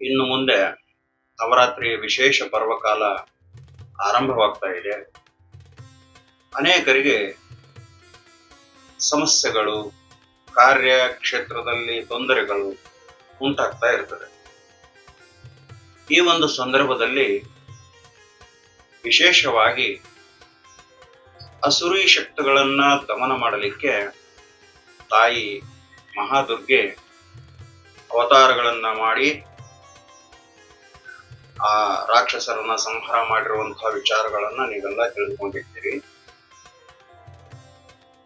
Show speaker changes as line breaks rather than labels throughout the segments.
ಇನ್ನು ಮುಂದೆ ನವರಾತ್ರಿಯ ವಿಶೇಷ ಪರ್ವಕಾಲ ಆರಂಭವಾಗ್ತಾ ಇದೆ. ಅನೇಕರಿಗೆ ಸಮಸ್ಯೆಗಳು, ಕಾರ್ಯಕ್ಷೇತ್ರದಲ್ಲಿ ತೊಂದರೆಗಳು ಉಂಟಾಗ್ತಾ ಇರ್ತದೆ. ಈ ಒಂದು ಸಂದರ್ಭದಲ್ಲಿ ವಿಶೇಷವಾಗಿ ಅಸುರಿ ಶಕ್ತಿಗಳನ್ನ ದಮನ ಮಾಡಲಿಕ್ಕೆ ತಾಯಿ ಮಹಾದುರ್ಗೆ ಅವತಾರಗಳನ್ನ ಮಾಡಿ ಆ ರಾಕ್ಷಸರನ್ನ ಸಂಹಾರ ಮಾಡಿರುವಂತಹ ವಿಚಾರಗಳನ್ನ ನೀವೆಲ್ಲ ತಿಳಿದುಕೊಂಡಿದ್ದೀರಿ.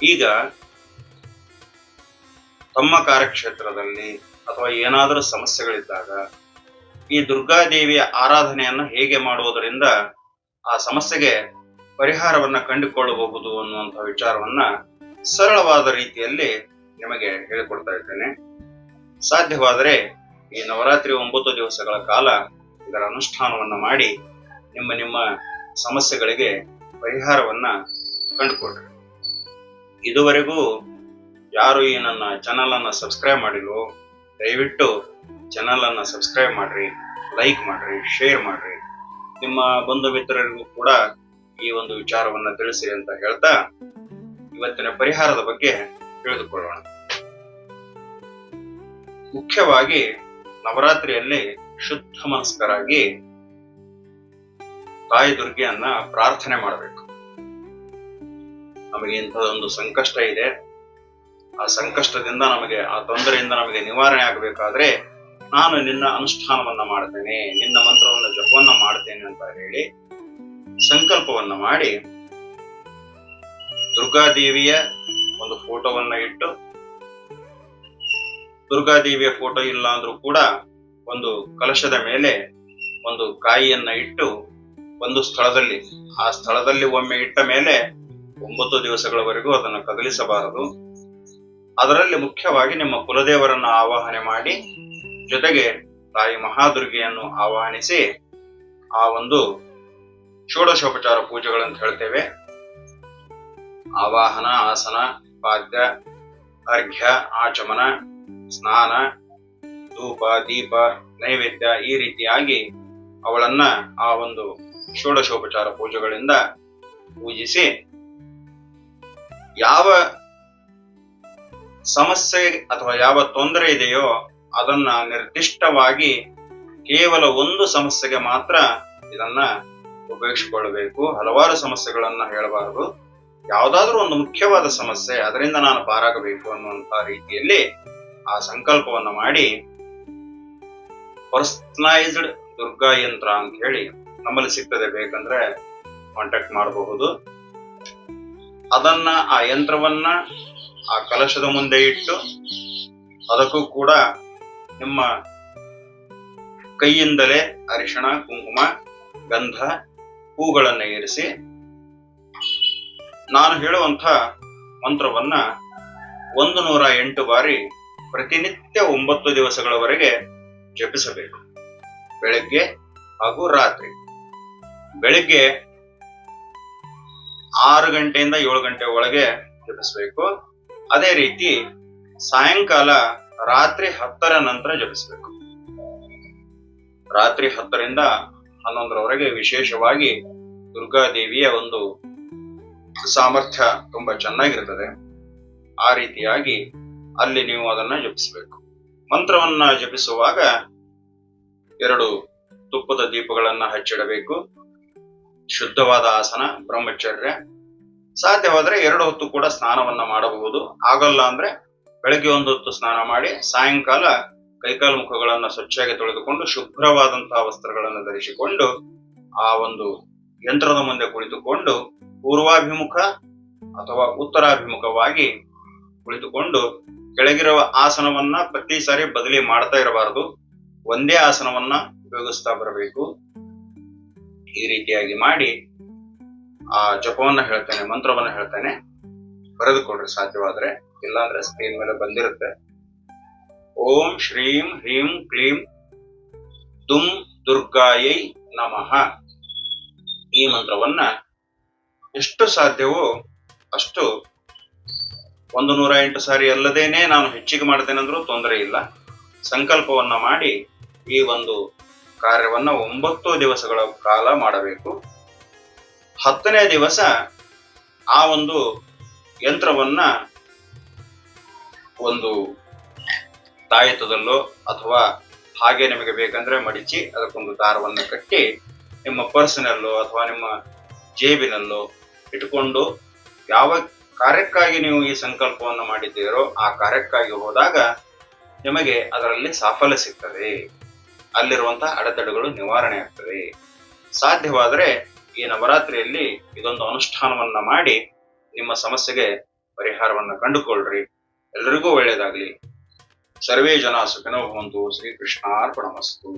ಈಗ ತಮ್ಮ ಕಾರ್ಯಕ್ಷೇತ್ರದಲ್ಲಿ ಅಥವಾ ಏನಾದರೂ ಸಮಸ್ಯೆಗಳಿದ್ದಾಗ ಈ ದುರ್ಗಾದೇವಿಯ ಆರಾಧನೆಯನ್ನ ಹೇಗೆ ಮಾಡುವುದರಿಂದ ಆ ಸಮಸ್ಯೆಗೆ ಪರಿಹಾರವನ್ನ ಕಂಡುಕೊಳ್ಳಬಹುದು ಅನ್ನುವಂತಹ ವಿಚಾರವನ್ನ ಸರಳವಾದ ರೀತಿಯಲ್ಲಿ ನಿಮಗೆ ಹೇಳಿಕೊಡ್ತಾ ಇದ್ದೇನೆ. ಸಾಧ್ಯವಾದರೆ ಈ ನವರಾತ್ರಿ ಒಂಬತ್ತು ದಿವಸಗಳ ಕಾಲ ಇದರ ಅನುಷ್ಠಾನವನ್ನು ಮಾಡಿ ನಿಮ್ಮ ನಿಮ್ಮ ಸಮಸ್ಯೆಗಳಿಗೆ ಪರಿಹಾರವನ್ನ ಕಂಡುಕೊಡ್ರಿ. ಇದುವರೆಗೂ ಯಾರು ಈ ನನ್ನ ಚಾನಲ್ ಅನ್ನ ಸಬ್ಸ್ಕ್ರೈಬ್ ಮಾಡಿಲ್ವೋ, ದಯವಿಟ್ಟು ಚಾನಲ್ ಅನ್ನ ಸಬ್ಸ್ಕ್ರೈಬ್ ಮಾಡ್ರಿ ಲೈಕ್ ಮಾಡ್ರಿ ಶೇರ್ ಮಾಡ್ರಿ. ನಿಮ್ಮ ಬಂಧು ಮಿತ್ರರಿಗೂ ಕೂಡ ಈ ಒಂದು ವಿಚಾರವನ್ನ ತಿಳಿಸಿ ಅಂತ ಹೇಳ್ತಾ ಇವತ್ತಿನ ಪರಿಹಾರದ ಬಗ್ಗೆ ತಿಳಿದುಕೊಳ್ಳೋಣ. ಮುಖ್ಯವಾಗಿ ನವರಾತ್ರಿಯಲ್ಲಿ ಶುದ್ಧ ಮನಸ್ಕರಾಗಿ ತಾಯಿ ದುರ್ಗೆಯನ್ನ ಪ್ರಾರ್ಥನೆ ಮಾಡಬೇಕು. ನಮಗೆ ಇಂಥದೊಂದು ಸಂಕಷ್ಟ ಇದೆ. ಆ ಸಂಕಷ್ಟದಿಂದ ನಮಗೆ, ಆ ತೊಂದರೆಯಿಂದ ನಮಗೆ ನಿವಾರಣೆ ಆಗಬೇಕಾದ್ರೆ ನಾನು ನಿನ್ನ ಅನುಷ್ಠಾನವನ್ನ ಮಾಡ್ತೇನೆ, ನಿನ್ನ ಮಂತ್ರವನ್ನ ಜಪವನ್ನ ಮಾಡ್ತೇನೆ ಅಂತ ಹೇಳಿ ಸಂಕಲ್ಪವನ್ನ ಮಾಡಿ ದುರ್ಗಾದೇವಿಯ ಒಂದು ಫೋಟೋವನ್ನ ಇಟ್ಟು, ದುರ್ಗಾದೇವಿಯ ಫೋಟೋ ಇಲ್ಲ ಅಂದ್ರೂ ಕೂಡ ಒಂದು ಕಲಶದ ಮೇಲೆ ಒಂದು ಕಾಯಿಯನ್ನ ಇಟ್ಟು ಒಂದು ಸ್ಥಳದಲ್ಲಿ, ಆ ಸ್ಥಳದಲ್ಲಿ ಒಮ್ಮೆ ಇಟ್ಟ ಮೇಲೆ ಒಂಬತ್ತು ದಿವಸಗಳವರೆಗೂ ಅದನ್ನು ಕದಲಿಸಬಾರದು. ಅದರಲ್ಲಿ ಮುಖ್ಯವಾಗಿ ನಿಮ್ಮ ಕುಲದೇವರನ್ನು ಆವಾಹನೆ ಮಾಡಿ, ಜೊತೆಗೆ ತಾಯಿ ಮಹಾದುರ್ಗೆಯನ್ನು ಆವಾಹನಿಸಿ, ಆ ಒಂದು ಷೋಡಶೋಪಚಾರ ಪೂಜೆಗಳಂತ ಹೇಳ್ತೇವೆ. ಆವಾಹನ, ಆಸನ, ಪಾದ್ಯ, ಅರ್ಘ್ಯ, ಆಚಮನ, ಸ್ನಾನ ಧೂಪ, ದೀಪ, ನೈವೇದ್ಯ ಈ ರೀತಿಯಾಗಿ ಅವಳನ್ನ ಆ ಒಂದು ಷೋಡಶೋಪಚಾರ ಪೂಜೆಗಳಿಂದ ಪೂಜಿಸಿ ಯಾವ ಸಮಸ್ಯೆ ಅಥವಾ ಯಾವ ತೊಂದರೆ ಇದೆಯೋ ಅದನ್ನ ನಿರ್ದಿಷ್ಟವಾಗಿ ಕೇವಲ ಒಂದು ಸಮಸ್ಯೆಗೆ ಮಾತ್ರ ಇದನ್ನ ಉಪಯೋಗಿಸಿಕೊಳ್ಳಬೇಕು. ಹಲವಾರು ಸಮಸ್ಯೆಗಳನ್ನ ಹೇಳಬಾರದು. ಯಾವುದಾದ್ರೂ ಒಂದು ಮುಖ್ಯವಾದ ಸಮಸ್ಯೆ, ಅದರಿಂದ ನಾನು ಪಾರಾಗಬೇಕು ಅನ್ನುವಂತ ರೀತಿಯಲ್ಲಿ ಆ ಸಂಕಲ್ಪವನ್ನ ಮಾಡಿ ಪರ್ಸನಲೈಸ್ಡ್ ದುರ್ಗಾ ಯಂತ್ರ ಅಂತ ಹೇಳಿ ನಮ್ಮಲ್ಲಿ ಸಿಗ್ತದೆ. ಬೇಕಂದ್ರೆ ಕಾಂಟ್ಯಾಕ್ಟ್ ಮಾಡಬಹುದು. ಅದನ್ನ ಆ ಯಂತ್ರವನ್ನ ಆ ಕಲಶದ ಮುಂದೆ ಇಟ್ಟು ಅದಕ್ಕೂ ಕೂಡ ನಿಮ್ಮ ಕೈಯಿಂದಲೇ ಅರಿಶಿಣ, ಕುಂಕುಮ, ಗಂಧ ಹೂಗಳನ್ನ ಏರಿಸಿ ನಾನು ಹೇಳುವಂತ ಮಂತ್ರವನ್ನ ಒಂದು ನೂರ ಎಂಟು ಬಾರಿ ಪ್ರತಿನಿತ್ಯ ಒಂಬತ್ತು ದಿವಸಗಳವರೆಗೆ ಜಪಿಸಬೇಕು. ಬೆಳಗ್ಗೆ ಹಾಗೂ ರಾತ್ರಿ. ಬೆಳಿಗ್ಗೆ ಆರು ಗಂಟೆಯಿಂದ ಏಳು ಗಂಟೆ ಒಳಗೆ ಜಪಿಸಬೇಕು. ಅದೇ ರೀತಿ ಸಾಯಂಕಾಲ ರಾತ್ರಿ ಹತ್ತರ ನಂತರ ಜಪಿಸಬೇಕು. ರಾತ್ರಿ ಹತ್ತರಿಂದ ಹನ್ನೊಂದರವರೆಗೆ ವಿಶೇಷವಾಗಿ ದುರ್ಗಾದೇವಿಯ ಒಂದು ಸಾಮರ್ಥ್ಯ ತುಂಬಾ ಚೆನ್ನಾಗಿರ್ತದೆ ಆ ರೀತಿಯಾಗಿ ಅಲ್ಲಿ ನೀವು ಅದನ್ನ ಜಪಿಸಬೇಕು. ಮಂತ್ರವನ್ನ ಜಪಿಸುವಾಗ ಎರಡು ತುಪ್ಪದ ದೀಪಗಳನ್ನ ಹಚ್ಚಿಡಬೇಕು. ಶುದ್ಧವಾದ ಆಸನ, ಬ್ರಹ್ಮಚರ್ಯ. ಸಾಧ್ಯವಾದರೆ ಎರಡು ಹೊತ್ತು ಕೂಡ ಸ್ನಾನವನ್ನ ಮಾಡಬಹುದು. ಆಗಲ್ಲ ಅಂದ್ರೆ ಬೆಳಗ್ಗೆ ಒಂದು ಹೊತ್ತು ಸ್ನಾನ ಮಾಡಿ ಸಾಯಂಕಾಲ ಕೈಕಾಲು ಮುಖಗಳನ್ನ ಸ್ವಚ್ಛವಾಗಿ ತೊಳೆದುಕೊಂಡು ಶುಭ್ರವಾದಂತಹ ವಸ್ತ್ರಗಳನ್ನು ಧರಿಸಿಕೊಂಡು ಆ ಒಂದು ಯಂತ್ರದ ಮುಂದೆ ಕುಳಿತುಕೊಂಡು ಪೂರ್ವಾಭಿಮುಖ ಅಥವಾ ಉತ್ತರಾಭಿಮುಖವಾಗಿ ಕುಳಿತುಕೊಂಡು ಕೆಳಗಿರುವ ಆಸನವನ್ನ ಪ್ರತಿ ಸಾರಿ ಬದಲಿ ಮಾಡ್ತಾ ಇರಬಾರದು. ಒಂದೇ ಆಸನವನ್ನ ಉಪಯೋಗಿಸ್ತಾ ಬರಬೇಕು. ಈ ರೀತಿಯಾಗಿ ಮಾಡಿ ಆ ಜಪವನ್ನ ಹೇಳ್ತೇನೆ, ಮಂತ್ರವನ್ನ ಹೇಳ್ತೇನೆ. ಬರೆದುಕೊಡ್ರಿ ಸಾಧ್ಯವಾದ್ರೆ. ಇಲ್ಲಾಂದ್ರೆ ಸ್ಕ್ರೀನ್ ಮೇಲೆ ಬಂದಿರುತ್ತೆ. ಓಂ ಶ್ರೀಂ ಹ್ರೀಂ ಕ್ಲೀಂ ದುಂ ದುರ್ಗಾಯೈ ನಮಃ. ಈ ಮಂತ್ರವನ್ನ ಎಷ್ಟು ಸಾಧ್ಯವೋ ಅಷ್ಟು ಒಂದು ನೂರ ಎಂಟು ಸಾರಿ ಅಲ್ಲದೇನೆ ನಾನು ಹೆಚ್ಚಿಗೆ ಮಾಡ್ತೇನೆ ಅಂದ್ರೂ ತೊಂದರೆ ಇಲ್ಲ. ಸಂಕಲ್ಪವನ್ನ ಮಾಡಿ ಈ ಒಂದು ಕಾರ್ಯವನ್ನ ಒಂಬತ್ತು ದಿವಸಗಳ ಕಾಲ ಮಾಡಬೇಕು. ಹತ್ತನೇ ದಿವಸ ಆ ಒಂದು ಯಂತ್ರವನ್ನ ಒಂದು ತಾಯತದಲ್ಲೋ ಅಥವಾ ಹಾಗೆ ನಿಮಗೆ ಬೇಕಂದ್ರೆ ಮಡಿಚಿ ಅದಕ್ಕೊಂದು ದಾರವನ್ನು ಕಟ್ಟಿ ನಿಮ್ಮ ಪರ್ಸ್ನಲ್ಲೋ ಅಥವಾ ನಿಮ್ಮ ಜೇಬಿನಲ್ಲೋ ಇಟ್ಕೊಂಡು ಯಾವ ಕಾರ್ಯಕ್ಕಾಗಿ ನೀವು ಈ ಸಂಕಲ್ಪವನ್ನು ಮಾಡಿದ್ದೀರೋ, ಆ ಕಾರ್ಯಕ್ಕಾಗಿ ಹೋದಾಗ ನಿಮಗೆ ಅದರಲ್ಲಿ ಸಾಫಲ್ಯ ಸಿಗ್ತದೆ. ಅಲ್ಲಿರುವಂತಹ ಅಡೆತಡೆಗಳು ನಿವಾರಣೆ ಆಗ್ತದೆ. ಸಾಧ್ಯವಾದರೆ ಈ ನವರಾತ್ರಿಯಲ್ಲಿ ಇದೊಂದು ಅನುಷ್ಠಾನವನ್ನ ಮಾಡಿ ನಿಮ್ಮ ಸಮಸ್ಯೆಗೆ ಪರಿಹಾರವನ್ನು ಕಂಡುಕೊಳ್ಳ್ರಿ ಎಲ್ರಿಗೂ ಒಳ್ಳೆಯದಾಗಲಿ. ಸರ್ವೇ ಜನ ಸುಖಿನೋ ಭವಂತು. ಶ್ರೀಕೃಷ್ಣಾರ್ಪಣಮಸ್ತು.